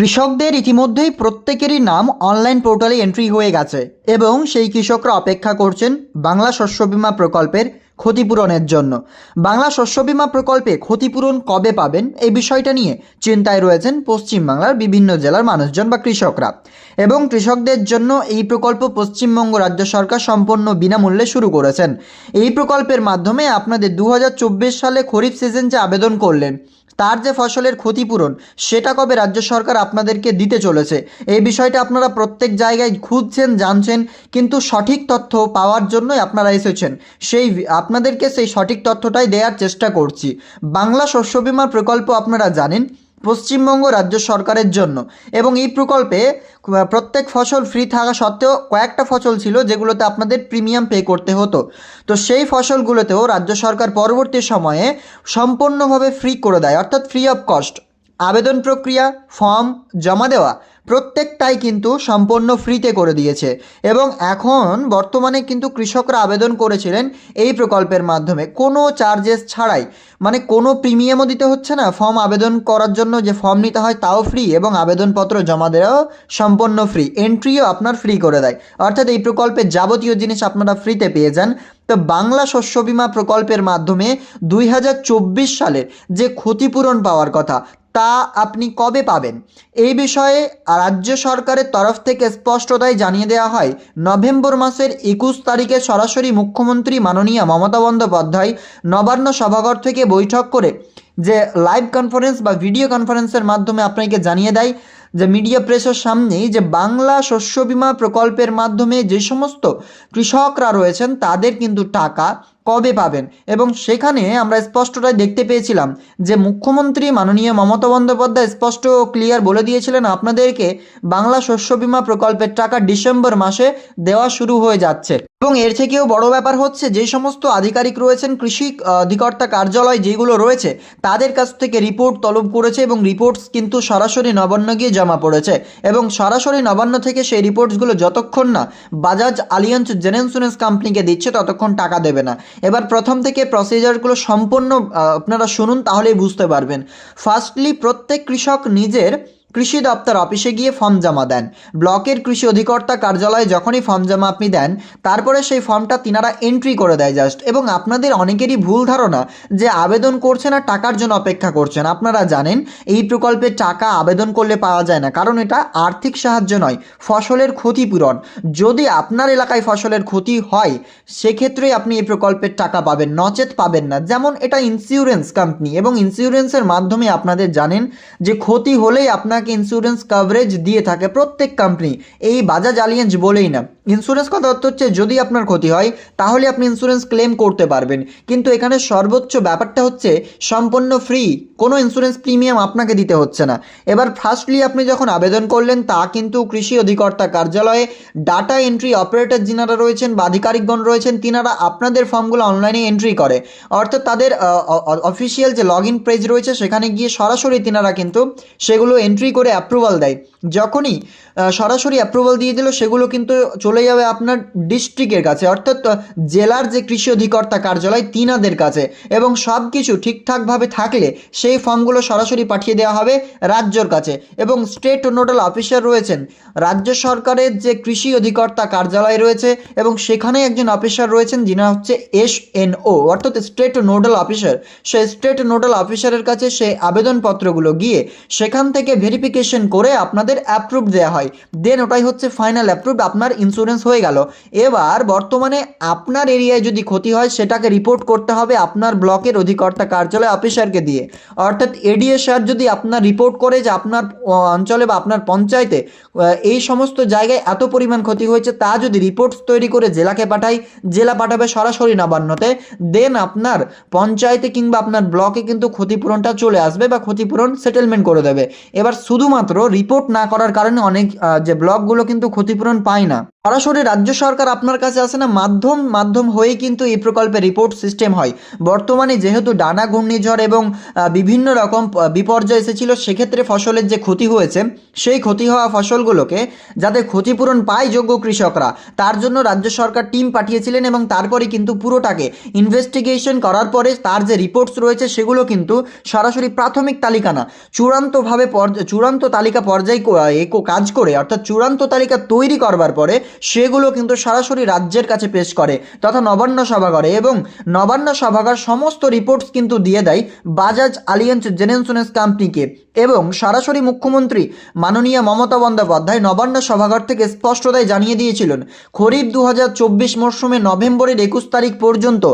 কৃষকদের ইতিমধ্যেই প্রত্যেকেরই নাম অনলাইন পোর্টালে এন্ট্রি হয়ে গেছে এবং সেই কৃষকরা অপেক্ষা করছেন বাংলা শস্য বিমা প্রকল্পের ক্ষতিপূরণের জন্য। বাংলা শস্য বিমা প্রকল্পে ক্ষতিপূরণ কবে পাবেন এই বিষয়টা নিয়ে চিন্তায় রয়েছেন পশ্চিমবাংলার বিভিন্ন জেলার মানুষজন বা কৃষকরা। এবং কৃষকদের জন্য এই প্রকল্প পশ্চিমবঙ্গ রাজ্য সরকার সম্পূর্ণ বিনামূল্যে শুরু করেছেন। এই প্রকল্পের মাধ্যমে আপনাদের দু হাজার চব্বিশ সালে খরিফ সিজন যে আবেদন করলেন তার যে ফসলের ক্ষতিপূরণ, সেটা কবে রাজ্য সরকার আপনাদেরকে দিতে চলেছে? এই বিষয়টা আপনারা প্রত্যেক জায়গায় খুঁজছেন, জানছেন, কিন্তু সঠিক তথ্য পাওয়ার জন্যই আপনারা এসেছেন। সেই আপনাদেরকে সেই সঠিক তথ্যটাই দেওয়ার চেষ্টা করছি। বাংলা শস্য বিমার প্রকল্প আপনারা জানেন পশ্চিমবঙ্গ রাজ্য সরকারের জন্য। এবং এই প্রকল্পে প্রত্যেক ফসল ফ্রি থাকা সত্ত্বেও কয়েকটা ফসল ছিল যেগুলোতে আপনাদের প্রিমিয়াম পে করতে হতো। তো সেই ফসলগুলোতেও রাজ্য সরকার পরবর্তী সময়ে সম্পূর্ণভাবে ফ্রি করে দেয়। অর্থাৎ ফ্রি অফ কস্ট আবেদন প্রক্রিয়া ফর্ম জমা দেওয়া প্রত্যেকটাই কিন্তু সম্পূর্ণ ফ্রিতে করে দিয়েছে। এবং এখন বর্তমানে কিন্তু কৃষকরা আবেদন করেছিলেন এই প্রকল্পের মাধ্যমে। কোনো চার্জেস ছাড়াই। মানে কোনো প্রিমিয়ামও দিতে হচ্ছে না। ফর্ম আবেদন করার জন্য যে ফর্ম নিতে হয় তাও ফ্রি এবং আবেদনপত্র জমা দেওয়াও সম্পূর্ণ ফ্রি এন্ট্রিও আপনার ফ্রি করে দেয়। অর্থাৎ এই প্রকল্পের যাবতীয় জিনিস আপনারা ফ্রিতে পেয়ে যান। তো বাংলা শস্য বিমা প্রকল্পের মাধ্যমে দুই সালের যে ক্ষতিপূরণ পাওয়ার কথা তা আপনি কবে পাবেন? এই বিষয়ে রাজ্য সরকারের তরফ থেকে স্পষ্টতাই জানিয়ে দেওয়া হয়। নভেম্বর মাসের একুশ তারিখে সরাসরি মুখ্যমন্ত্রী মাননীয় মমতা বন্দ্যোপাধ্যায় নবান্ন সভাঘর থেকে বৈঠক করে যে লাইভ কনফারেন্স বা ভিডিও কনফারেন্সের মাধ্যমে আপনাকে জানিয়ে দেয় যে মিডিয়া প্রেসের সামনেই যে বাংলা শস্য বীমা প্রকল্পের মাধ্যমে যে সমস্ত কৃষকরা রয়েছেন তাদের কিন্তু টাকা কবে পাবেন? এবং সেখানে আমরা স্পষ্টটাই দেখতে পেয়েছিলাম যে মুখ্যমন্ত্রী মাননীয় মমতা বন্দ্যোপাধ্যায় স্পষ্ট ও ক্লিয়ার বলে দিয়েছিলেন আপনাদেরকে, বাংলা শস্য বীমা প্রকল্পের টাকা ডিসেম্বর মাসে দেওয়া শুরু হয়ে যাচ্ছে। এবং এর থেকেও বড় ব্যাপার হচ্ছে যে সমস্ত আধিকারিক রয়েছেন, কৃষি অধিকর্তা কার্যালয় যেগুলো রয়েছে, তাদের কাছ থেকে রিপোর্ট তলব করেছে এবং রিপোর্টস কিন্তু সরাসরি নবান্ন গিয়ে জমা পড়েছে। এবং সরাসরি নবান্ন থেকে সেই রিপোর্টসগুলো যতক্ষণ না বাজাজ আলিয়ান্স জেনেন্সুরেন্স কোম্পানিকে দিচ্ছে, ততক্ষণ টাকা দেবে না। এবার প্রথম থেকে প্রসিজারগুলো সম্পূর্ণ আপনারা শুনুন তাহলেই বুঝতে পারবেন। ফার্স্টলি প্রত্যেক কৃষক নিজের কৃষি দপ্তর অফিসে গিয়ে ফর্ম জমা দেন। ব্লকের কৃষি অধিকর্তা কার্যালয়ে যখনই ফর্ম জমা আপনি দেন, তারপরে সেই ফর্মটা তিনারা এন্ট্রি করে দেয় জাস্ট এবং আপনাদের অনেকেরই ভুল ধারণা যে আবেদন করছেন আর টাকার জন্য অপেক্ষা করছেন। আপনারা জানেন, এই প্রকল্পে টাকা আবেদন করলে পাওয়া যায় না, কারণ এটা আর্থিক সাহায্য নয়, ফসলের ক্ষতিপূরণ। যদি আপনার এলাকায় ফসলের ক্ষতি হয়, সেক্ষেত্রেই আপনি এই প্রকল্পের টাকা পাবেন, নচেত পাবেন না। যেমন এটা ইন্স্যুরেন্স কোম্পানি এবং ইন্স্যুরেন্সের মাধ্যমে আপনাদের জানেন যে ক্ষতি হলেই আপনাকে ইন্স্যুরেন্স কভারেজ দিয়ে থাকে প্রত্যেক কোম্পানি এই বাজাজ আলিয়েন্স বলেই না। ইন্স্যুরেন্স কথা অর্থ হচ্ছে, যদি আপনার ক্ষতি হয়, তাহলে আপনি ইন্স্যুরেন্স ক্লেম করতে পারবেন। কিন্তু এখানে সর্বোচ্চ ব্যাপারটা হচ্ছে, সম্পূর্ণ ফ্রি কোনো ইন্স্যুরেন্স প্রিমিয়াম আপনাকে দিতে হচ্ছে না। এবার ফার্স্টলি আপনি যখন আবেদন করলেন, তা কিন্তু কৃষি অধিকর্তা কার্যালয়ে ডাটা এন্ট্রি অপারেটর যিনারা রয়েছেন বা আধিকারিকগণ রয়েছেন, তিনারা আপনাদের ফর্মগুলো অনলাইনে এন্ট্রি করে। অর্থাৎ তাদের অফিসিয়াল যে লগ ইন পেজ রয়েছে, সেখানে গিয়ে সরাসরি তিনারা কিন্তু সেগুলো এন্ট্রি করে অ্যাপ্রুভাল দেয়। যখনই সরাসরি অ্যাপ্রুভাল দিয়ে দিল, সেগুলো কিন্তু চলে যাবে আপনার ডিস্ট্রিক্টের কাছে, অর্থাৎ জেলার যে কৃষি অধিকর্তা কার্যালয়, তিনাদের কাছে। এবং সব কিছু ঠিকঠাকভাবে থাকলে সেই ফর্মগুলো সরাসরি পাঠিয়ে দেওয়া হবে রাজ্যর কাছে। এবং স্টেট নোডাল অফিসার রয়েছেন। রাজ্য সরকারের যে কৃষি অধিকর্তা কার্যালয় রয়েছে, এবং সেখানে একজন অফিসার রয়েছেন, যিনি হচ্ছে এস এন ও অর্থাৎ স্টেট নোডাল অফিসার সেই স্টেট নোডাল অফিসারের কাছে সেই আবেদনপত্রগুলো গিয়ে সেখান থেকে ভেরিফিকেশন করে আপনাদের অ্যাপ্রুভ দেওয়া হয়। দেন ওটাই হচ্ছে ফাইনাল অ্যাপ্রুভ আপনার ইন্স্যুরেন্স হয়ে গেল। এবার বর্তমানে আপনার এরিয়ায় যদি ক্ষতি হয়, সেটাকে রিপোর্ট করতে হবে আপনার ব্লকের অধিকর্তা কার্যালয় অফিসারকে দিয়ে। অর্থাৎ এডিএ স্যার যদি আপনার রিপোর্ট করে যে আপনার অঞ্চলে বা আপনার পঞ্চায়েতে এই সমস্ত জায়গায় এত পরিমাণ ক্ষতি হয়েছে, তা যদি রিপোর্টস তৈরি করে জেলাকে পাঠায় জেলা পাঠাবে সরাসরি নবান্নতে দেন আপনার পঞ্চায়েতে কিংবা আপনার ব্লকে কিন্তু ক্ষতিপূরণটা চলে আসবে বা ক্ষতিপূরণ সেটেলমেন্ট করে দেবে। এবার শুধুমাত্র রিপোর্ট না করার কারণে অনেক যে ব্লকগুলো কিন্তু ক্ষতিপূরণ পায় না। সরাসরি রাজ্য সরকার আপনার কাছে আসে না? মাধ্যম মাধ্যম হয়ে কিন্তু এই প্রকল্পে রিপোর্ট সিস্টেম হয়। বর্তমানে যেহেতু ডানা, ঘূর্ণিঝড় এবং বিভিন্ন রকম বিপর্যয় এসেছিল, সেক্ষেত্রে ফসলের যে ক্ষতি হয়েছে, সেই ক্ষতি হওয়া ফসলগুলোকে যাতে ক্ষতিপূরণ পায় যোগ্য কৃষকরা, তার জন্য রাজ্য সরকার টিম পাঠিয়েছিলেন এবং তারপরে কিন্তু পুরোটাকে ইনভেস্টিগেশন করার পরে তার যে রিপোর্টস রয়েছে, সেগুলো কিন্তু সরাসরি প্রাথমিক তালিকা না। চূড়ান্তভাবে চূড়ান্ত তালিকা পর্যায়ে কাজ করে, অর্থাৎ চূড়ান্ত তালিকা তৈরি করবার পরে সেগুলো কিন্তু সরাসরি রাজ্যের কাছে পেশ করে তথা নবান্ন সভাঘরে এবং নবান্ন সভাগার সমস্ত রিপোর্টস কিন্তু দিয়ে দেয় বাজাজ আলিয়েন্স জেনেন্সুনেন্স কোম্পানিকে এবং সরাসরি মুখ্যমন্ত্রী মাননীয় মমতা বন্দ্যোপাধ্যায় নবান্ন সভাঘর থেকে স্পষ্টতায় জানিয়ে দিয়েছিলেন। খরিফ দু হাজার চব্বিশ মরশুমে নভেম্বরের একুশ তারিখ পর্যন্ত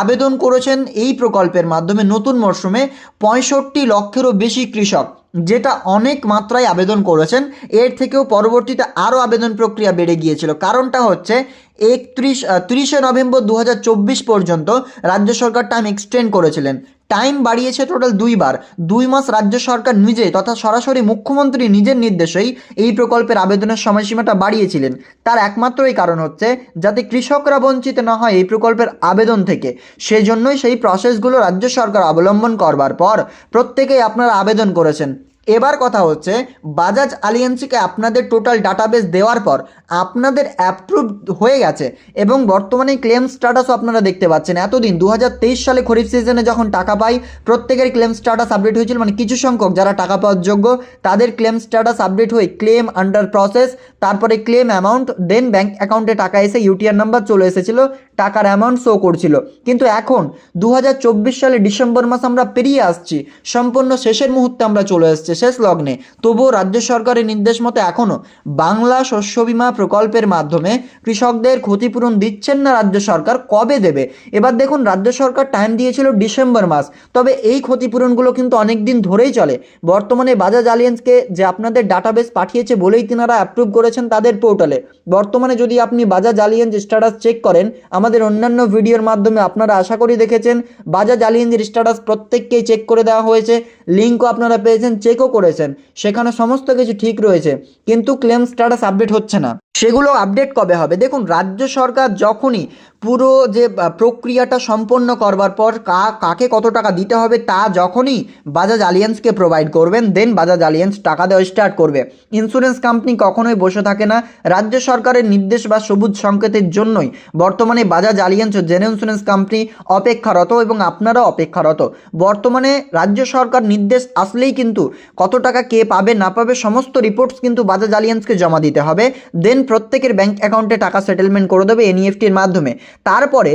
আবেদন করেছেন এই প্রকল্পের মাধ্যমে নতুন মরশুমে পঁয়ষট্টি লক্ষেরও বেশি কৃষক। যেটা অনেক মাত্রায় আবেদন করেছেন। এর থেকেও পরবর্তীতে আরও আবেদন প্রক্রিয়া বেড়ে গিয়েছিল। কারণটা হচ্ছে, একত্রিশ তিরিশে নভেম্বর দু হাজার চব্বিশ পর্যন্ত রাজ্য সরকার টাইম এক্সটেন্ড করেছিলেন। টাইম বাড়িয়েছে টোটাল দুইবার দুই মাস রাজ্য সরকার নিজে তথা সরাসরি মুখ্যমন্ত্রী নিজের নির্দেশেই এই প্রকল্পের আবেদনের সময়সীমাটা বাড়িয়েছিলেন। তার একমাত্রই কারণ হচ্ছে, যাতে কৃষকরা বঞ্চিত না হয় এই প্রকল্পের আবেদন থেকে। সেজন্যই সেই প্রসেসগুলো রাজ্য সরকার অবলম্বন করবার পর প্রত্যেকেই আপনারা আবেদন করেছেন। এবার কথা হচ্ছে, বাজাজ আলিয়েন্সকে আপনাদের টোটাল ডাটাবেস দেওয়ার পর আপনাদের অ্যাপ্রুভ হয়ে গেছে এবং বর্তমানে ক্লেম স্ট্যাটাসও আপনারা দেখতে পাচ্ছেন। এতদিন দু হাজার তেইশ সালে খরিফ সিজনে যখন টাকা পাই, প্রত্যেকের ক্লেম স্ট্যাটাস আপডেট হয়েছিল মানে কিছু সংখ্যক যারা টাকা পাওয়ার যোগ্য, তাদের ক্লেম স্ট্যাটাস আপডেট হয়ে ক্লেম আন্ডার প্রসেস তারপরে ক্লেম অ্যামাউন্ট দেন ব্যাঙ্ক অ্যাকাউন্টে টাকা এসে ইউটিআর নাম্বার চলে এসেছিল, টাকার অ্যামাউন্ট শো করছিল। কিন্তু এখন দু হাজার চব্বিশ সালে ডিসেম্বর মাস আমরা পেরিয়ে আসছি, সম্পূর্ণ শেষের মুহূর্তে আমরা চলে এসেছি। শেষ লগ্নে। তবুও রাজ্য সরকারের নির্দেশ মতো এখনও বাংলা শস্য বিমা প্রকল্পের মাধ্যমে কৃষকদের ক্ষতিপূরণ দিচ্ছেন না রাজ্য সরকার। কবে দেবে? এবার দেখুন, রাজ্য সরকার টাইম দিয়েছিল ডিসেম্বর মাস। তবে এই ক্ষতিপূরণগুলো কিন্তু অনেক দিন ধরেই চলে। বর্তমানে বাজাজ আলিয়েন্সকে যে আপনাদের ডাটাবেস পাঠিয়েছে বলেই তিনারা অ্যাপ্রুভ করেছেন তাদের পোর্টালে বর্তমানে যদি আপনি বাজাজ আলিয়েন্স স্ট্যাটাস চেক করেন, আমাদের অন্যান্য ভিডিওর মাধ্যমে আপনারা আশা করি দেখেছেন বাজাজ আলিয়েন্সের স্ট্যাটাস প্রত্যেককেই চেক করে দেওয়া হয়েছে। লিঙ্কও আপনারা পেয়েছেন, চেকও করেছেন। সেখানে সমস্ত কিছু ঠিক রয়েছে, কিন্তু ক্লেম স্ট্যাটাস আপডেট হচ্ছে না। সেগুলো আপডেট কবে হবে? দেখুন, রাজ্য সরকার যখনই পুরো যে প্রক্রিয়াটা সম্পন্ন করবার পর কা, কাকে কত টাকা দিতে হবে তা যখনই বাজাজ আলিয়েন্সকে প্রোভাইড করবেন দেন বাজাজ আলিয়েন্স টাকা দেওয়া স্টার্ট করবে। ইন্স্যুরেন্স কোম্পানি কখনোই বসে থাকে না। রাজ্য সরকারের নির্দেশ বা সবুজ সংকেতের জন্যই বর্তমানে বাজাজ আলিয়েন্স ও জেনে ইন্স্যুরেন্স কোম্পানি অপেক্ষারত এবং আপনারা অপেক্ষারত। বর্তমানে রাজ্য সরকার নির্দেশ আসলেই কিন্তু কত টাকা কে পাবে, না পাবে, সমস্ত রিপোর্টস কিন্তু বাজাজ আলিয়েন্সকে জমা দিতে হবে। দেন প্রত্যেকের ব্যাংক অ্যাকাউন্টে টাকা সেটেলমেন্ট করে দেবে এনইএফটির মাধ্যমে। তারপরে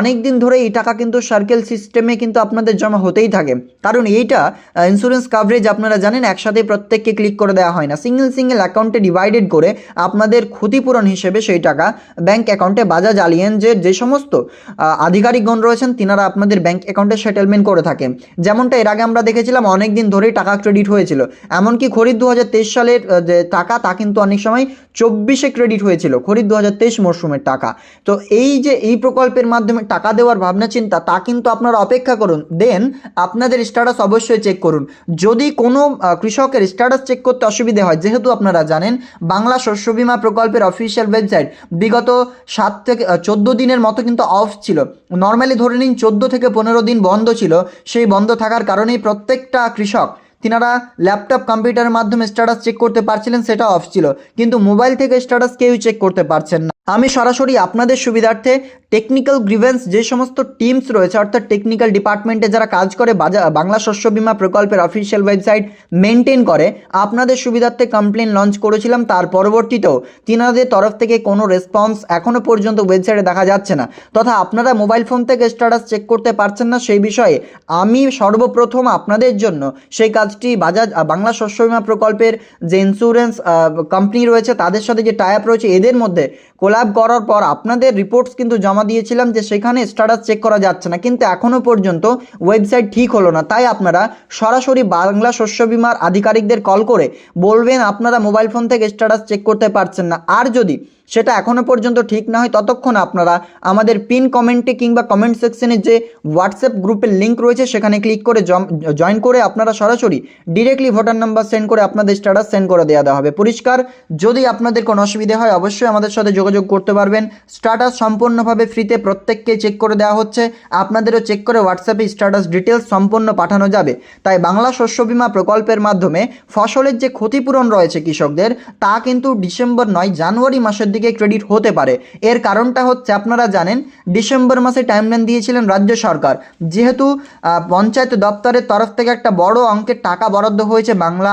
অনেক দিন ধরে এই টাকা কিন্তু সার্কেল সিস্টেমে কিন্তু আপনাদের জমা হতেই থাকে। কারণ এইটা ইন্স্যুরেন্স কাভারেজ আপনারা জানেন, একসাথে প্রত্যেককে ক্লিক করে দেওয়া হয় না। সিঙ্গেল সিঙ্গেল অ্যাকাউন্টে ডিভাইডেড করে আপনাদের ক্ষতিপূরণ হিসেবে সেই টাকা ব্যাংক অ্যাকাউন্টে বাজাজ আলিয়েন্সের যে যে সমস্ত আধিকারিকগণ রয়েছেন, তিনারা আপনাদের ব্যাংক অ্যাকাউন্টে সেটেলমেন্ট করে থাকেন যেমনটা এর আগে আমরা দেখেছিলাম অনেক দিন ধরেই টাকা ক্রেডিট হয়েছিল। এমনকি খরিদ দু হাজার তেইশ সালের যে টাকা, তা কিন্তু অনেক সময় চব্বিশে ক্রেডিট হয়েছিল, খরিদ দু হাজার তেইশ মরশুমের টাকা। তো এই যে এই প্রকল্পের মাধ্যমে টাকা দেওয়ার ভাবনা, চিন্তা, তা কিন্তু আপনারা অপেক্ষা করুন। দেন আপনাদের স্ট্যাটাস অবশ্যই চেক করুন। যদি কোনো কৃষকের স্ট্যাটাস চেক করতে অসুবিধে হয়, যেহেতু আপনারা জানেন, বাংলা শস্য বিমা প্রকল্পের অফিসিয়াল ওয়েবসাইট বিগত সাত থেকে চোদ্দ দিনের মতো কিন্তু অফ ছিল। নর্মালি ধরে নিন, চোদ্দ থেকে পনেরো দিন বন্ধ ছিল। সেই বন্ধ থাকার কারণেই প্রত্যেকটা কৃষক তিনারা ল্যাপটপ কম্পিউটারের মাধ্যমে স্ট্যাটাস চেক করতে পারছিলেন, সেটা অফ ছিল। কিন্তু মোবাইল থেকে স্ট্যাটাস কেউই চেক করতে পারছেন না। আমি সরাসরি আপনাদের সুবিধার্থে টেকনিক্যাল গ্রিভেন্স যে সমস্ত টিমস রয়েছে, অর্থাৎ টেকনিক্যাল ডিপার্টমেন্টে যারা কাজ করে বাংলা শস্য বীমা প্রকল্পের অফিসিয়াল ওয়েবসাইট মেনটেন করে, আপনাদের সুবিধার্থে কমপ্লেন লঞ্চ করেছিলাম, তার পরবর্তীতেও তিনাদের তরফ থেকে কোনো রেসপন্স এখনও পর্যন্ত ওয়েবসাইটে দেখা যাচ্ছে না। তথা আপনারা মোবাইল ফোন থেকে স্ট্যাটাস চেক করতে পারছেন না, সেই বিষয়ে আমি সর্বপ্রথম আপনাদের জন্য সেই কাজটি বাজাজ বাংলা শস্য বীমা প্রকল্পের যে ইন্স্যুরেন্স কোম্পানি রয়েছে, তাদের সাথে যে টাই আপ রয়েছে, এদের মধ্যে কোলাব করার পর আপনাদের রিপোর্টস কিন্তু জমা দিয়েছিলাম যে সেখানে স্ট্যাটাস চেক করা যাচ্ছে না। কিন্তু এখনও পর্যন্ত ওয়েবসাইট ঠিক হলো না। তাই আপনারা সরাসরি বাংলা শস্য বীমার আধিকারিকদের কল করে বলবেন, আপনারা মোবাইল ফোন থেকে স্ট্যাটাস চেক করতে পারছেন না। আর যদি সেটা এখনও পর্যন্ত ঠিক না হয়, ততক্ষণ আপনারা আমাদের পিন কমেন্টে কিংবা কমেন্ট সেকশনে যে হোয়াটসঅ্যাপ গ্রুপের লিঙ্ক রয়েছে, সেখানে ক্লিক করে জয়েন করে আপনারা সরাসরি ডিরেক্টলি ভোটার নাম্বার সেন্ড করে আপনাদের স্ট্যাটাস সেন্ড করে দেওয়া দেওয়া হবে। পরিষ্কার, যদি আপনাদের কোনো অসুবিধা হয়, অবশ্যই আমাদের সাথে যোগাযোগ করতে পারবেন। স্ট্যাটাস সম্পূর্ণভাবে ফ্রিতে প্রত্যেককে চেক করে দেওয়া হচ্ছে। আপনাদেরও চেক করে হোয়াটসঅ্যাপে স্ট্যাটাস ডিটেলস সম্পূর্ণ পাঠানো যাবে। তাই বাংলা শস্য বীমা প্রকল্পের মাধ্যমে ফসলের যে ক্ষতিপূরণ রয়েছে কৃষকদের, তা কিন্তু ডিসেম্বর নয়, জানুয়ারি মাসের দিকে ক্রেডিট হতে পারে। এর কারণটা হচ্ছে, আপনারা জানেন, ডিসেম্বর মাসে টাইমলাইন দিয়েছিলেন রাজ্য সরকার। যেহেতু পঞ্চায়েত দপ্তরের তরফ থেকে একটা বড় অঙ্কের টাকা বরাদ্দ হয়েছে বাংলা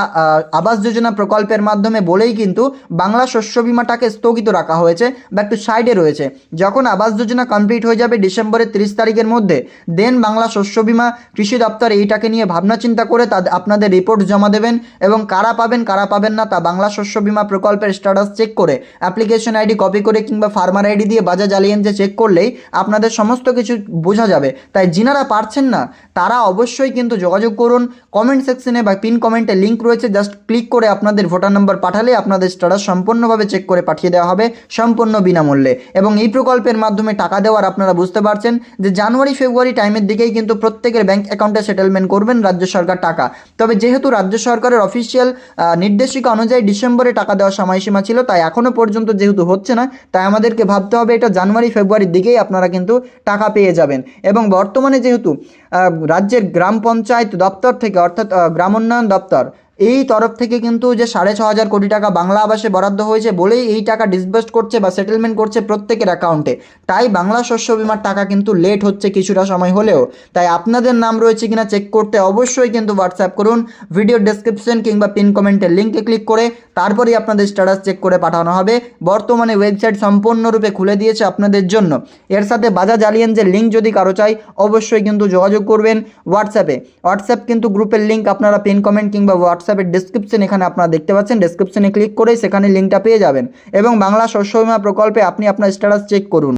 আবাস যোজনা প্রকল্পের মাধ্যমে বলেই কিন্তু বাংলা শস্য বিমাটাকে স্থগিত রাখা হয়েছে বা একটু সাইডে রয়েছে। যখন আবাস যোজনা কমপ্লিট হয়ে যাবে ডিসেম্বরের তিরিশ তারিখের মধ্যে দেন বাংলা শস্য বিমা কৃষি দপ্তর এইটাকে নিয়ে ভাবনা চিন্তা করে তা আপনাদের রিপোর্ট জমা দেবেন এবং কারা পাবেন কারা পাবেন না তা বাংলা শস্য বিমা প্রকল্পের স্ট্যাটাস চেক করে অ্যাপ্লিকেশন আইডি কপি করে কিংবা ফার্মার আইডি দিয়ে বাজাজ আলিয়েন্সে চেক করলেই আপনাদের সমস্ত কিছু বোঝা যাবে। তাই যিনারা পারছেন না, তারা অবশ্যই কিন্তু যোগাযোগ করুন কমেন্ট সেকশনে বা পিন কমেন্টে লিঙ্ক রয়েছে জাস্ট ক্লিক করে আপনাদের ভোটার নাম্বার পাঠালে আপনাদের স্ট্যাটাস সম্পূর্ণভাবে চেক করে পাঠিয়ে দেওয়া হবে সম্পূর্ণ বিনামূল্যে। এবং এই প্রকল্পের মাধ্যমে টাকা দেওয়ার আপনারা বুঝতে পারছেন যে জানুয়ারি, ফেব্রুয়ারি টাইমের দিকেই কিন্তু প্রত্যেকের ব্যাংক অ্যাকাউন্টে সেটেলমেন্ট করবেন রাজ্য সরকার টাকা। তবে যেহেতু রাজ্য সরকারের অফিসিয়াল নির্দেশিকা অনুযায়ী ডিসেম্বরে টাকা দেওয়ার সময়সীমা ছিল, তাই এখনও পর্যন্ত যেহেতু হচ্ছে না, তাই আমাদেরকে ভাবতে হবে এটা জানুয়ারি, ফেব্রুয়ারির দিকেই আপনারা কিন্তু টাকা পেয়ে যাবেন। এবং বর্তমানে যেহেতু রাজ্যের গ্রাম পঞ্চায়েত দপ্তর থেকে অর্থাৎ আহ, গ্রাম দপ্তর এই তরফ থেকে কিন্তু যে সাড়ে ছ হাজার কোটি টাকা বাংলা আবাসে বরাদ্দ হয়েছে বলেই এই টাকা ডিসবার্স করছে বা সেটেলমেন্ট করছে প্রত্যেকের অ্যাকাউন্টে তাই বাংলা শস্য বিমার টাকা কিন্তু লেট হচ্ছে কিছুটা সময় হলেও। তাই আপনাদের নাম রয়েছে কিনা চেক করতে অবশ্যই কিন্তু হোয়াটসঅ্যাপ করুন ভিডিও ডেসক্রিপশন কিংবা পিন কমেন্টের লিঙ্কে ক্লিক করে, তারপরেই আপনাদের স্ট্যাটাস চেক করে পাঠানো হবে। বর্তমানে ওয়েবসাইট সম্পূর্ণরূপে খুলে দিয়েছে আপনাদের জন্য। এর সাথে বাজা বাজাজ যে লিঙ্ক যদি কারও চাই, অবশ্যই কিন্তু যোগাযোগ করবেন হোয়াটসঅ্যাপে হোয়াটসঅ্যাপ কিন্তু গ্রুপের লিঙ্ক আপনারা পিন কমেন্ট কিংবা হোয়াটসঅ্যাপের ডিসক্রিপশন এখানে আপনারা দেখতে পাচ্ছেন। ডিসক্রিপশনে ক্লিক করে সেখানে লিঙ্কটা পেয়ে যাবেন। এবং বাংলা শস্য বীমা প্রকল্পে আপনি আপনার স্ট্যাটাস চেক করুন।